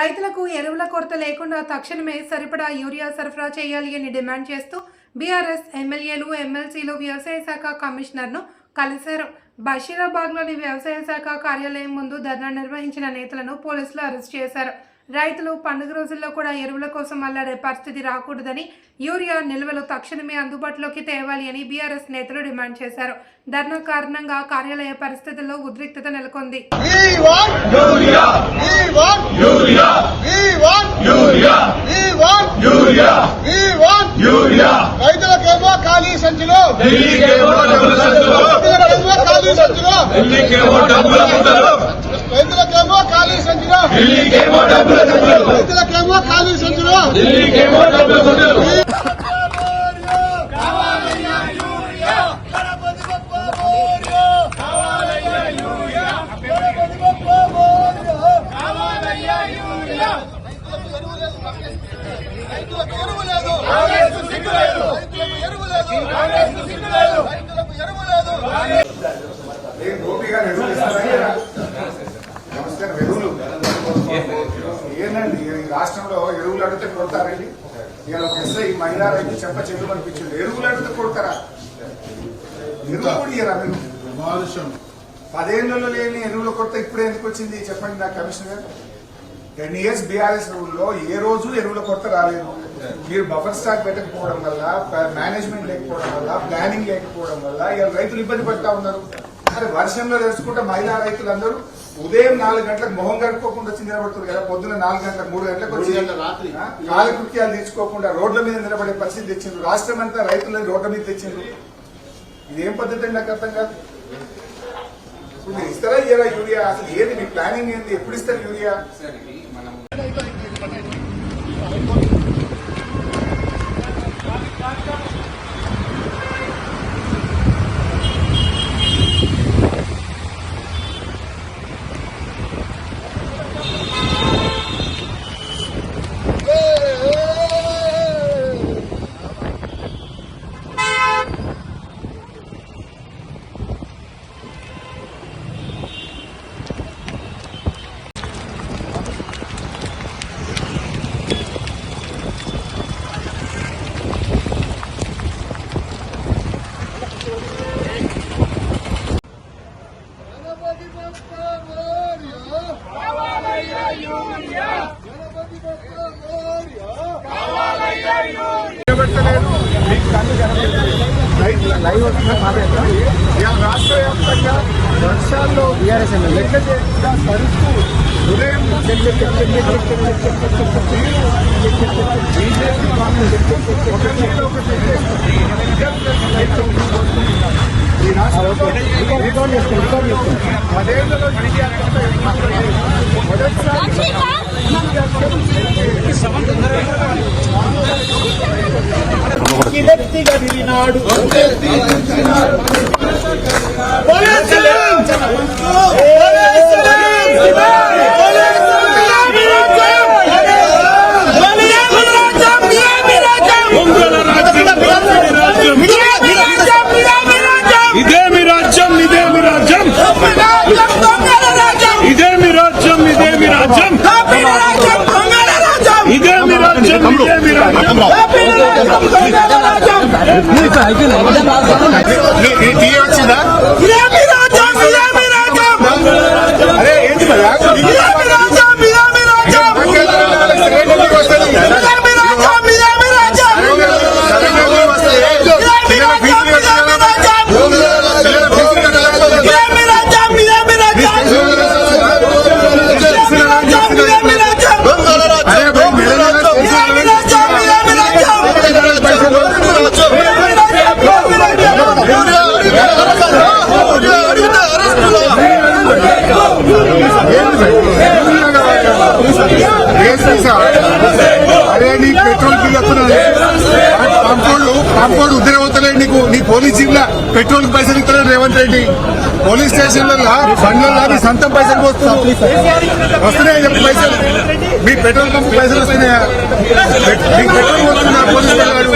రైతులకు ఎరువుల కొరత లేకుండా తక్షణమే సరిపడా యూరియా సరఫరా చేయాలి అని డిమాండ్ చేస్తూ బీఆర్ఎస్ ఎమ్మెల్యేలు ఎమ్మెల్సీలు వ్యవసాయ శాఖ కమిషనర్ను కలిశారు. బషీరాబాద్లోని వ్యవసాయ శాఖ కార్యాలయం ముందు ధర్నా నిర్వహించిన నేతలను పోలీసులు అరెస్ట్ చేశారు. రైతులు పండుగ రోజుల్లో కూడా ఎరువుల కోసం అల్లాడే పరిస్థితి రాకూడదని యూరియా నిల్వలు తక్షణమే అందుబాటులోకి తేవాలి అని బీఆర్ఎస్ నేతలు డిమాండ్ చేశారు. ధర్నా కారణంగా కార్యాలయ పరిస్థితుల్లో ఉద్రిక్తత నెలకొంది. రైతులకేమో ఖాళీ ఢిల్లీకేమో డబ్బుల సంచులు. రైతులకేమో ఖాళీ సంచులు ఢిల్లీకేమో డబ్బుల సంచులు రైతులకేమో ఖాళీ సంచులు. ఢిల్లీకేమో డబ్బుల సంచులు. రైతులకేమో ఖాళీ సంచులు. ఢిల్లీకేమో డబ్బుల సంచులు. రైతులకు ఎరువు లేదు రైతులకు ఎరువు లేదు రైతులకు ఎరువు లేదు ఏ గోపిగా ఎరువులు ఇస్తారా? నమస్కారం ఎరువులు ఏంటండి ఈ రాష్ట్రంలో ఎరువులు అడిగితే కొడతారండి. ఇవాళ ఒక ఎస్ఐ మహిళా రైతు చెప్ప చెల్లు అనిపించింది ఎరువులు అడిగితే కొడతారా? ఎరువులు కూడా ఇయ్యరా మీరు? పదేళ్ళలో లేని ఎరువుల కొరత ఇప్పుడే ఎందుకు వచ్చింది? చెప్పండి నా కమిషనర్ టెన్ ఇయర్స్ బీఆర్ఎస్ రూల్లో ఏ రోజు ఎరువుల కొరత రాలేదు. మీరు బఫర్ స్టాక్ పెట్టకపోవడం వల్ల మేనేజ్మెంట్ లేకపోవడం వల్ల ప్లానింగ్ లేకపోవడం వల్ల ఇవాళ రైతులు ఇబ్బంది పడతా ఉన్నారు. అరే వర్షంలో తెలుసుకుంటే మహిళా రైతులందరూ ఉదయం నాలుగు గంటలకు మొహం గడుపుకోకుండా వచ్చి నిలబడుతుంది కదా పొద్దున నాలుగు గంటలకు మూడు గంటలకు వచ్చి ఆ, కాలకృత్యాలు తెచ్చుకోకుండా రోడ్ల మీద నిలబడే పరిస్థితి తెచ్చిండ్రు. రాష్ట్రం అంతా రైతులను రోడ్ల మీద తెచ్చిండ్రు. ఇదేం పద్ధతి అండి నాకు అర్థం కాదు? ఇప్పుడు మీరు ఇస్తారా ఇయ్యరా యూరియా? అసలు ఏది మీ ప్లానింగ్ ఏంది? ఎప్పుడు ఇస్తారు యూరియా? నిలబెట్టలేదు మీకు కన్ను కనబడలేదు లైవ్ రాష్ట్ర వ్యాప్తంగా వర్షాల్లో లెక్క చేయకుండా సరుకు ఉదయం బీజేపీ వాళ్ళు ఒకటి ఈ రాష్ట్రంలో పదేళ్లలో ఎన్టీఆర్ మొదటిసారి గట్టి గదిలినాడు ఇదేమి రాజ్యం ఇదేమి రాజ్యం ఇదేమి రాజ్యం ఇదేమి రాజ్యం ఇదేమి రాజ్యం ఇదేమి రాజ్యం తీయవచ్చిందా పెట్రోల్ పైసలు ఇస్తలేదు రేవంత్ రెడ్డి. పోలీస్ స్టేషన్లలో బండ్లలో మీ సొంతం పైసలు పోస్తున్నావు వస్తున్నాయి చెప్పి పైసలు. మీ పెట్రోల్ పంప్ పైసలు వస్తున్నాయా? మీ పెట్రోల్ వస్తుందా పోలీస్ వాళ్ళు.